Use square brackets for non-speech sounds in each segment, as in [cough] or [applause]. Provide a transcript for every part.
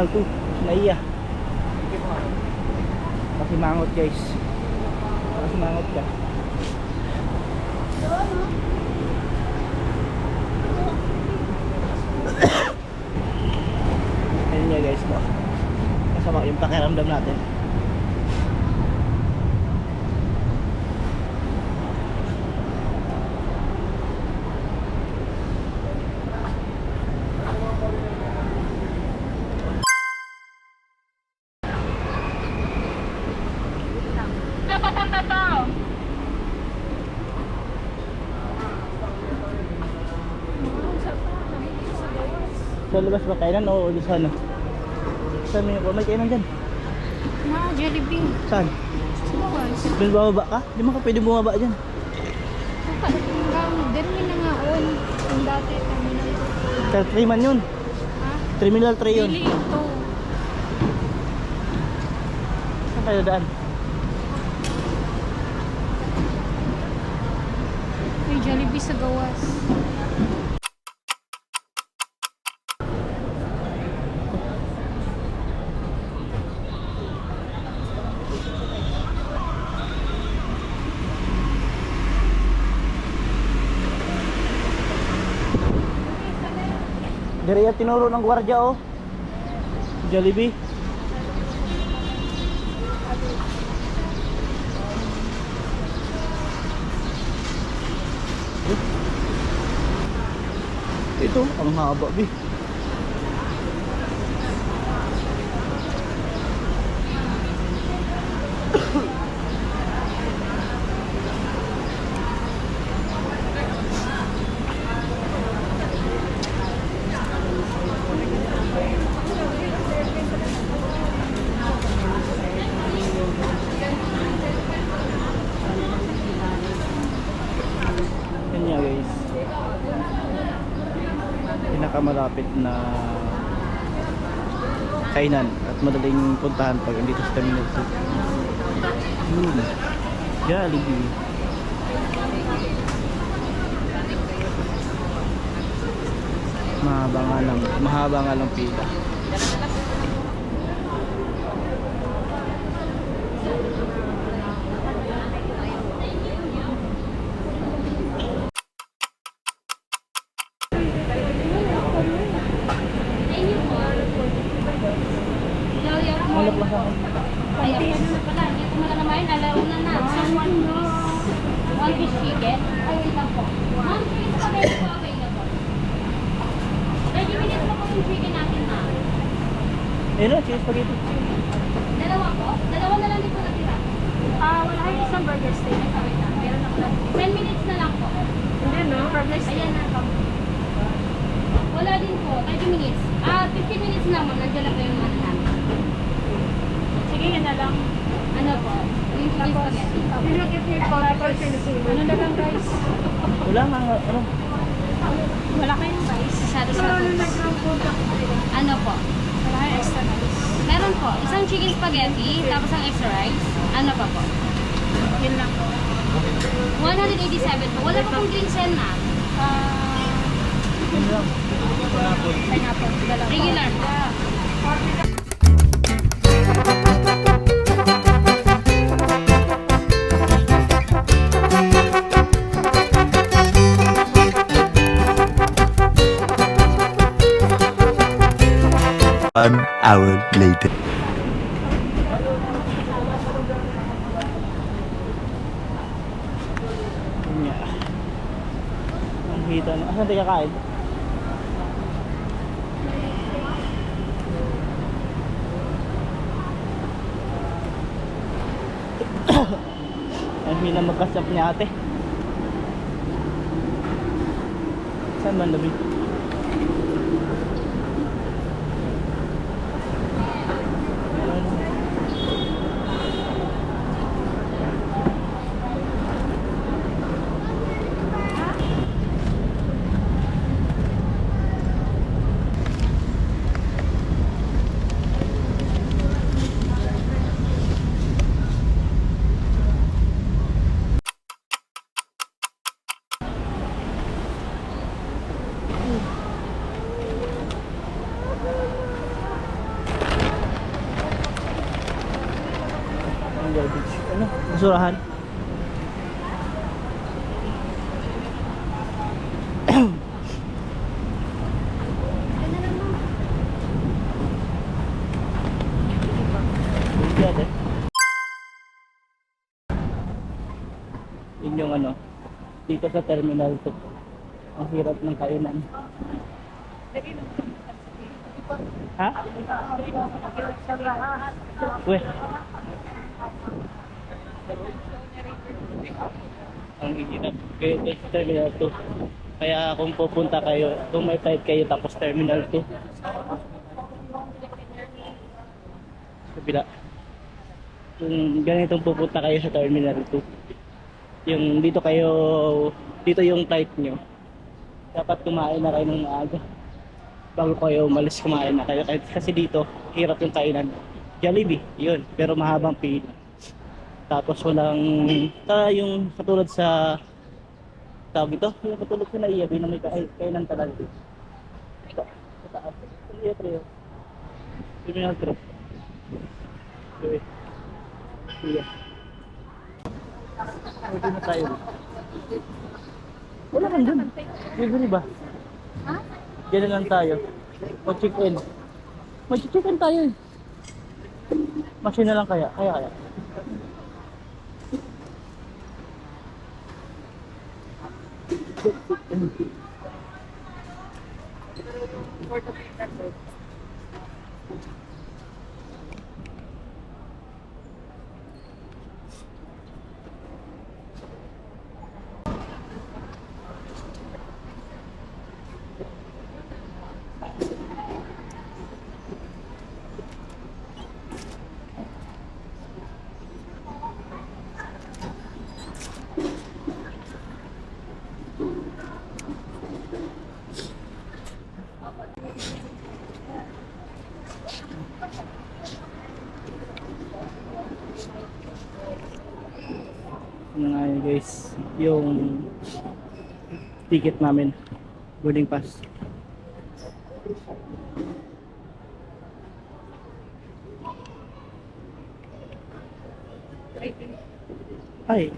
Terminal 2, Naiya. Pasimangot guys. Pasimangot ka. [coughs] Ayun nga guys no. Masama yung pakiramdam natin. Sa labas ba kainan o ulit sa ano? Saan may, may kainan dyan? Ma, Jollibee. Saan? Bukas. Bin bababa ka? Di mo ka pwede bumaba dyan. Hanggang Dermi na nga on. Yung dati terminal. Sa 3 man yun. Ha? Terminal 3 yun. Pili ito. Saan kayo daan? May Jollibee sa gawas. Yan tinuro ng gwardiya oh. Jollibee. Ito, ang haba bi. Yan nga guys. Pinakamalapit na kainan at madaling puntahan pag andito sa Terminal 2. Yun. Jollibee. Mahaba nga lang, mahaba nga lang pila. Malap lang sa akin. Ay, ako na pala. Hindi ko na naman. Alauna na. One piece chicken. Ay, wait lang po. One piece spaghetti po available. 30 minutes na po yung chicken natin na. Ayun na, cheese spaghetti. Dalawa po. Dalawa na lang dito natira. Ah, wala kayo isang burger steak. Ah, wait lang. Meron ako lang. 10 minutes na lang po. Hindi no? Burger Ayan na po. Wala din po. 30 minutes. Ah, 15 minutes na mo. Nandiyan lang po yung ano namin. Sige, yan na lang. Ano po? Yung chicken spaghetti. Nilagyan niyo po. Ano na lang guys? Wala nga, ano, Wala kayong guys. Masyado sa Ano po? Wala kayong extra guys. Meron po. Isang chicken spaghetti, tapos ang extra rice. Ano pa po? Yun lang po. 187 po. Wala pa pong green sen na. Ah, lang. pineapple. Dalawa. Regular hour later. Ang hita na. Asan tayo kakain? [coughs] Ang hina magkasap niya ate. Saan man labi? Basurahan. Yun yung ano, dito sa terminal 2. Ang hirap ng kainan. Ha? Uwe. Ang hirap. Kaya ito terminal 2. Kaya kung pupunta kayo, kung may flight kayo tapos terminal 2. Kabila. Kung ganitong pupunta kayo sa terminal 2. Yung dito kayo, dito yung flight nyo. Dapat kumain na kayo ng maaga bago kayo umalis kumain na kayo kasi dito hirap yung kainan Jollibee yun pero mahabang pila tapos walang ta yung katulad sa tawag ito yung katulad sa naiyabi na may kainan talaga ito sa taas iya trio criminal trio okay Pwede na tayo. Wala kang dun. Libre ba? Ha? Na lang tayo. Mag-check-in. Mag-check-in tayo eh. Machine na lang kaya. Kaya kaya. Ano guys, yung ticket namin, boarding pass. Ay.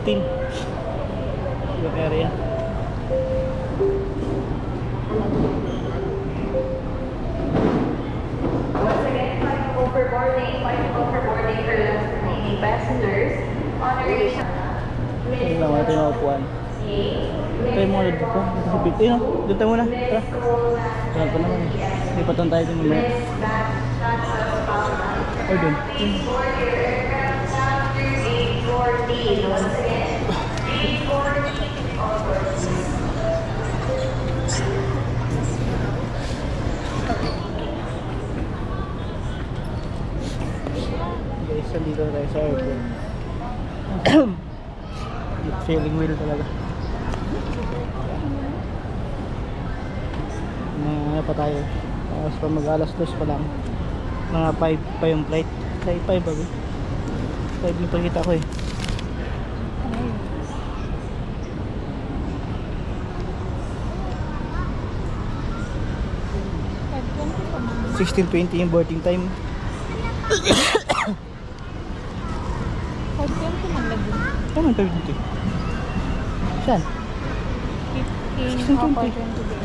16. Yung area. Once again, fighting over boarding, fighting over boarding for remaining passengers. Honoration. Ayan lang, ito yung upuan. Tayo muna dito. Dito oh. doon tayo muna. Tara. Pa naman. Lipatan tayo din mamaya. Sailing wheel talaga. Mga pa tayo. Tapos pa mag alas dos pa lang. Mga 5 pa yung flight. Sa 5 bago. 5 yung pakita ko eh. Pwede 16.20 yung boarding time. [coughs] Pwede man lagi. Tama yung 20. Saan? 15 16.20. opportunity day.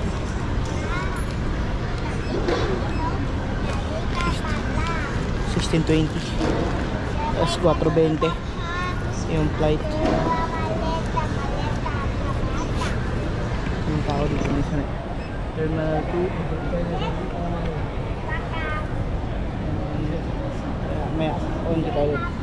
16.20 Tapos 4.20 Yung flight Yung tao dito minsan eh. Terminal 2. May on the toilet.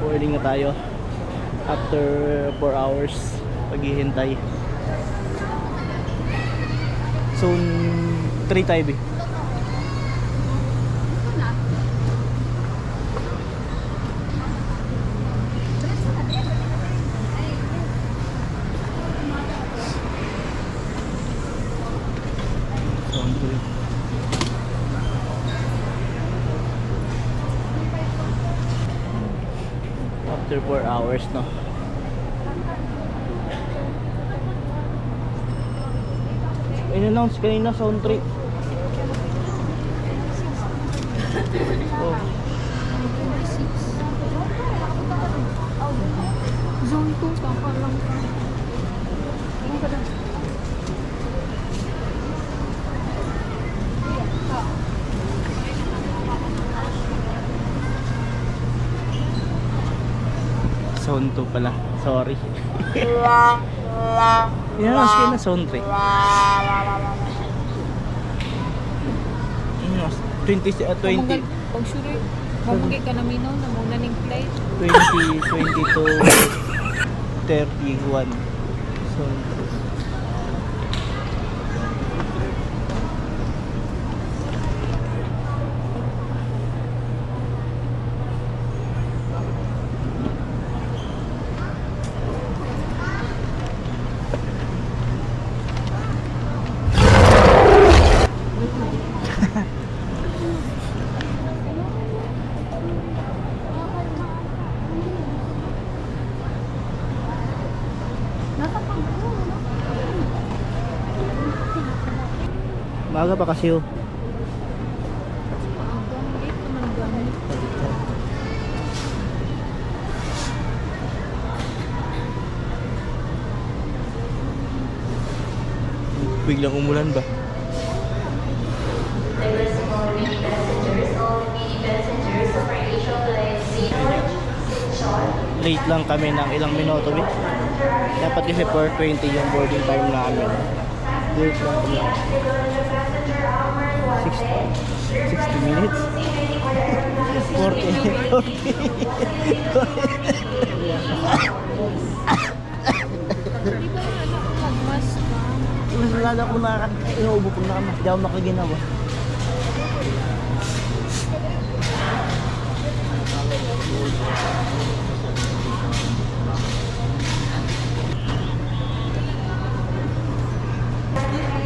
Boarding na tayo. After 4 hours paghihintay. Zone 3 tayo eh. Zone 3. after 4 hours no? In-announce kanina zone 3 oh, Zone 2, kaka lang ka. Zone 2 pala. Sorry. In-announce kanina zone 3 In-announce, 20 uh, 20 Pag sure, mamagay ka na minaw na muna ning flight. 20 22 31 zone 3 Maaga pa kasi oh. Biglang umulan ba? Late lang kami ng ilang minuto eh. Dapat kasi 4.20 yung boarding time namin. Late lang kami. 60, 60 minutes? 40, 40. Di ba ano, magmas ka? Mas lala ko na inuubo ko na mas di ako makaginawa. Miss Rhea,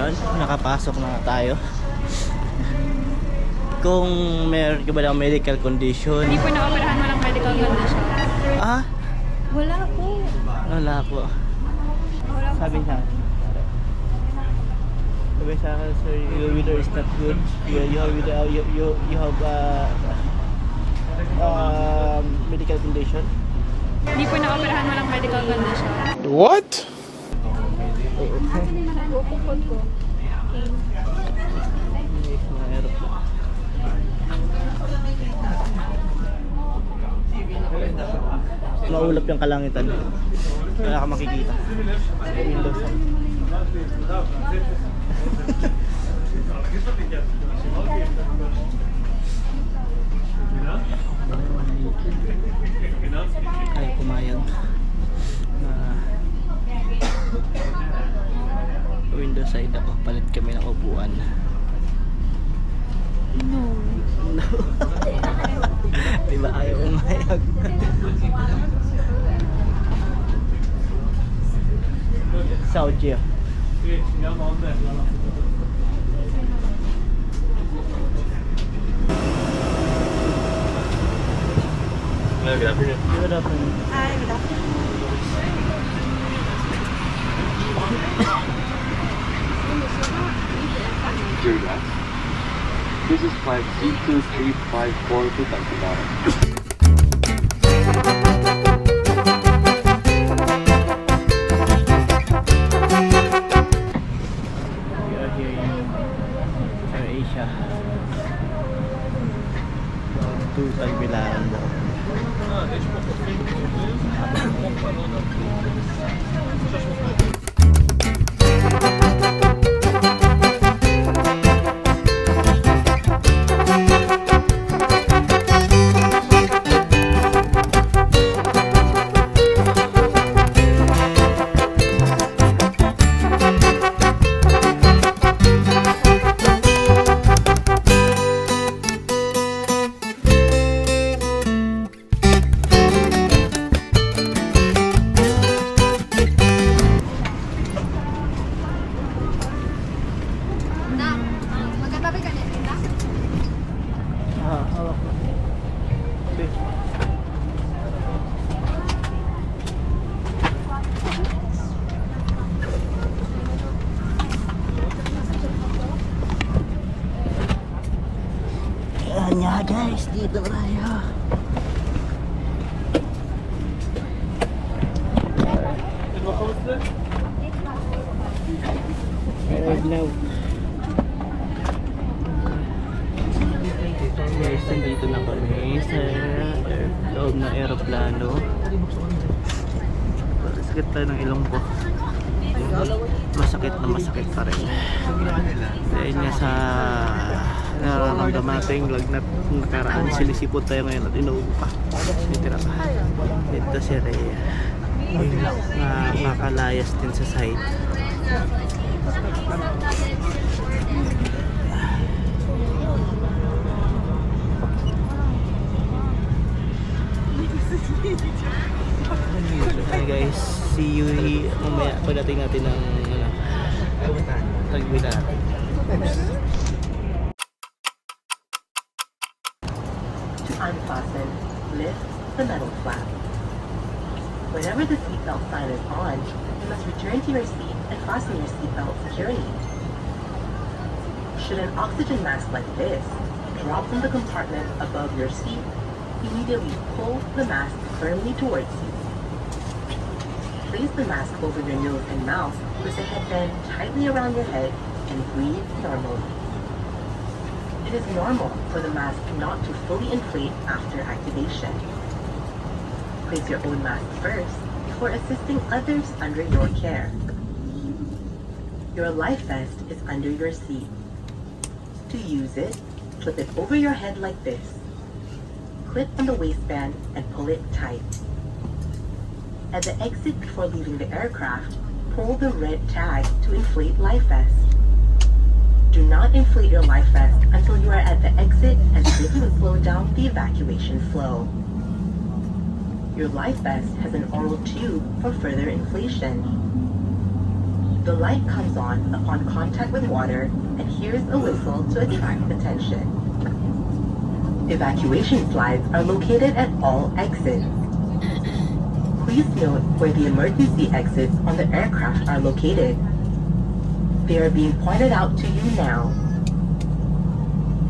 na-operahan mo. Wala medical condition. Fire check, please. Hindi po na-operahan walang medical condition. Yun, nakapasok na tayo. Kung meron ka ba ng medical condition? Hindi po na-operahan walang medical condition. Ah, Wala po. wala po. Wala po. Sabi sa Sabi sa akin, sir, your weather is not good. You, you have, uh, you, you, you have uh, um, medical condition. Hindi po na-operahan walang medical condition. What? Maulap yung kalangitan. Wala ka makikita. Windows. [laughs] Kaya pumayag na window side ako. Palit kami ng upuan. No. No. [laughs] Di ba ayaw umayag? Saudi. Good afternoon. 23854 2000. Ayan nga guys, dito tayo. Right now. Guys, nandito na kami sa loob ng aeroplano. Sakit tayo ng ilong ko. Masakit na masakit pa rin. Dahil nga sa nararamdaman natin yung lagnat nung nakaraan. Sinisipot tayo ngayon at inuubo pa. Titira pa. Dito si Rhea. Na makalayas din sa side. Hi guys, see you mamaya pagdating natin ng ano, tagwila the metal flap. Whenever the seatbelt sign is on, you must return to your seat and fasten your seatbelt securely. Should an oxygen mask like this drop from the compartment above your seat, immediately pull the mask firmly towards you. Place the mask over your nose and mouth with the headband tightly around your head and breathe normally. It is normal for the mask not to fully inflate after activation. Place your own mask first before assisting others under your care. Your life vest is under your seat. To use it, flip it over your head like this. Clip on the waistband and pull it tight. At the exit before leaving the aircraft, pull the red tag to inflate life vest. Do not inflate your life vest until you are at the exit as this slow down the evacuation flow. Your life vest has an oral tube for further inflation. The light comes on upon contact with water and hears a whistle to attract attention. Evacuation slides are located at all exits. Please note where the emergency exits on the aircraft are located. They are being pointed out to you now.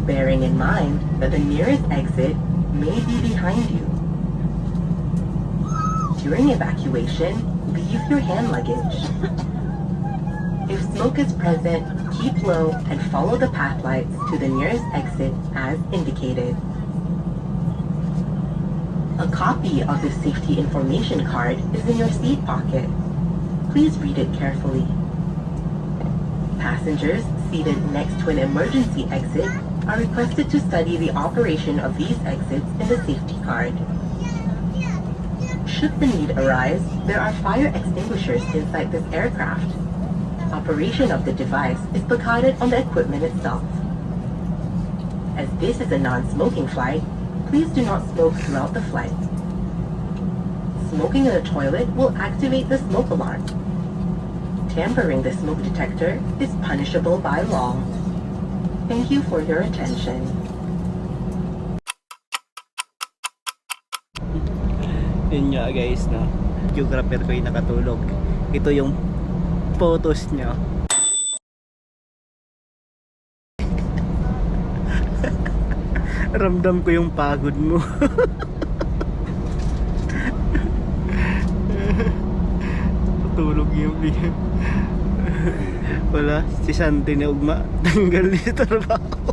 Bearing in mind that the nearest exit may be behind you. During evacuation, leave your hand luggage. [laughs] If smoke is present, keep low and follow the path lights to the nearest exit as indicated. A copy of the safety information card is in your seat pocket. Please read it carefully. Passengers seated next to an emergency exit are requested to study the operation of these exits in the safety card. Should the need arise, there are fire extinguishers inside this aircraft. Operation of the device is placarded on the equipment itself. As this is a non-smoking flight, please do not smoke throughout the flight. Smoking in the toilet will activate the smoke alarm. Tampering the smoke detector is punishable by law. Thank you for your attention. Yun nga guys, no? Geographer ko yung nakatulog. Ito yung photos niya. [laughs] Ramdam ko yung pagod mo. [laughs] Tulog yung Wala, si Santi [laughs] ni Ugma. Tanggal niya trabaho.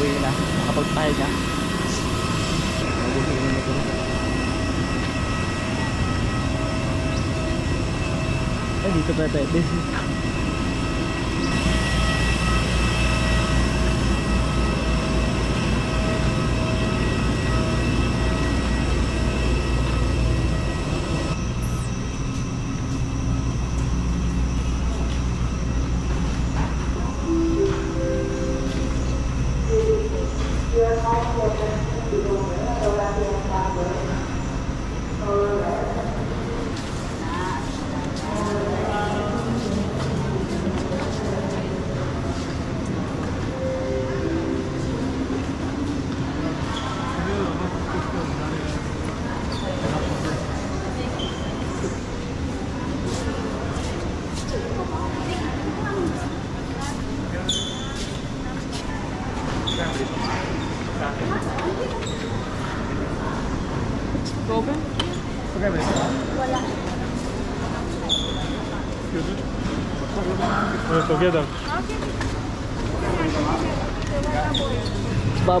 Makauwi na makapagpahinga Mabuhay na ito. Ay, dito pa pwede.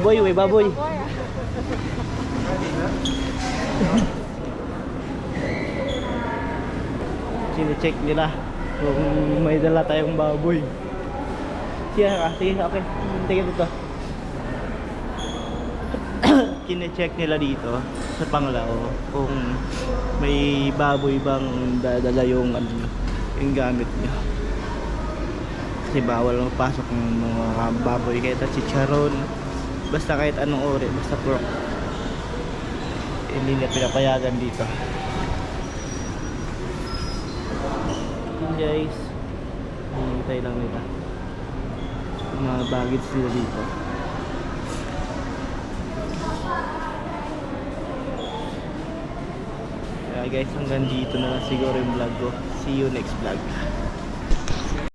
Baboy, may baboy. Sine-check nila kung may dala tayong baboy. Sige, ah, sige, okay. Tingin dito. [coughs] Kine-check nila dito sa Panglao kung may baboy bang dadala yung ano, yung gamit niya. Kasi bawal mapasok ng mga baboy kahit at chicharon. Basta kahit anong uri, basta pork. Hindi na pinapayagan dito. Yun guys. Hintay lang nila. Mga baggage nila dito. Kaya guys, hanggang dito na lang siguro yung vlog ko. See you next vlog.